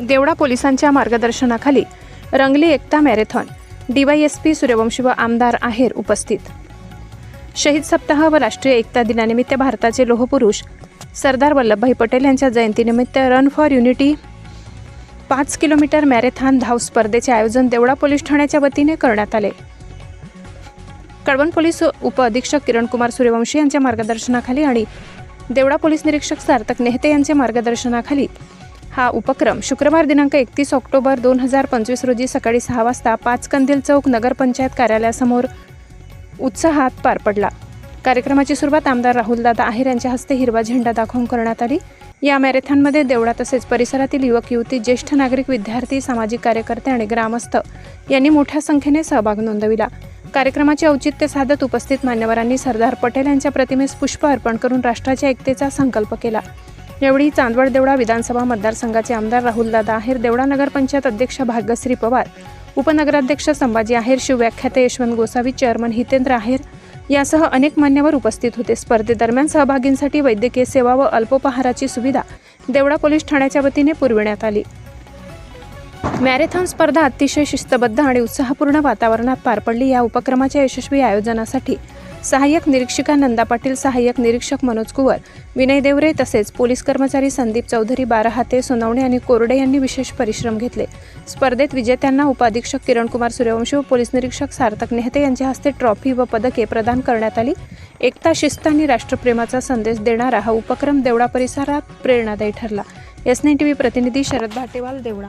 देवडा पोलिसांच्या मार्गदर्शनाखाली रंगली एकता मॅरेथॉन डीवायएसपी सूर्यवंशी व आमदार आहेर उपस्थित. शहीद सप्ताह व राष्ट्रीय एकता दिनानिमित्त भारताचे लोहपुरुष सरदार वल्लभभाई पटेल यांच्या जयंतीनिमित्त रन फॉर युनिटी पाच किलोमीटर मॅरेथॉन धाव स्पर्धेचे आयोजन देवडा पोलीस ठाण्याच्या वतीने करण्यात आले. कळवण पोलीस उपअधीक्षक किरणकुमार सूर्यवंशी यांच्या मार्गदर्शनाखाली आणि देवडा पोलीस निरीक्षक सार्थक नेहते यांच्या मार्गदर्शनाखाली हा उपक्रम शुक्रवार दिनांक एकतीस ऑक्टोबर दोन हजार पंचवीस रोजी सकाळी सहा वाजता पाच कंदील चौक नगरपंचायत कार्यालयासमोर उत्साहात पार पडला. कार्यक्रमाची सुरुवात आमदार राहुलदादा आहेर यांच्या हस्ते हिरवा झेंडा दाखवून करण्यात आली. या मॅरेथॉनमध्ये देवळा तसेच परिसरातील युवक युवती ज्येष्ठ नागरिक विद्यार्थी सामाजिक कार्यकर्ते आणि ग्रामस्थ यांनी मोठ्या संख्येने सहभाग नोंदविला. कार्यक्रमाचे औचित्य साधत उपस्थित मान्यवरांनी सरदार पटेल यांच्या प्रतिमेस पुष्प अर्पण करून राष्ट्राच्या एकतेचा संकल्प केला. यावेळी चांदवड देवळा विधानसभा मतदारसंघाचे आमदार राहुलदादा आहेर देवळा नगरपंचायत अध्यक्ष भाग्यश्री पवार उपनगराध्यक्ष संभाजी आहेर शिवव्याख्याते यशवंत गोसावी चेअरमन हितेंद्र आहेर यासह अनेक मान्यवर उपस्थित होते. स्पर्धेदरम्यान सहभागींसाठी वैद्यकीय सेवा व अल्पोपहाराची सुविधा देवळा पोलीस ठाण्याच्या वतीने पुरविण्यात आली. मॅरेथॉन स्पर्धा अतिशय शिस्तबद्ध आणि उत्साहपूर्ण वातावरणात पार पडली. या उपक्रमाच्या यशस्वी आयोजनासाठी सहाय्यक निरीक्षिका नंदा पाटील सहाय्यक निरीक्षक मनोज कुवर विनय देवरे तसेच पोलीस कर्मचारी संदीप चौधरी बाराहाते सोनवणे आणि कोरडे यांनी विशेष परिश्रम घेतले. स्पर्धेत विजेत्यांना उपाधीक्षक किरणकुमार सूर्यवंशी व पोलीस निरीक्षक सार्थक नेहते यांच्या हस्ते ट्रॉफी व पदके प्रदान करण्यात आली. एकता शिस्त आणि राष्ट्रप्रेमाचा संदेश देणारा हा उपक्रम देवडा परिसरात प्रेरणादायी ठरला. एस नाईन टी व्ही प्रतिनिधी शरद भाटेवाल देवळा.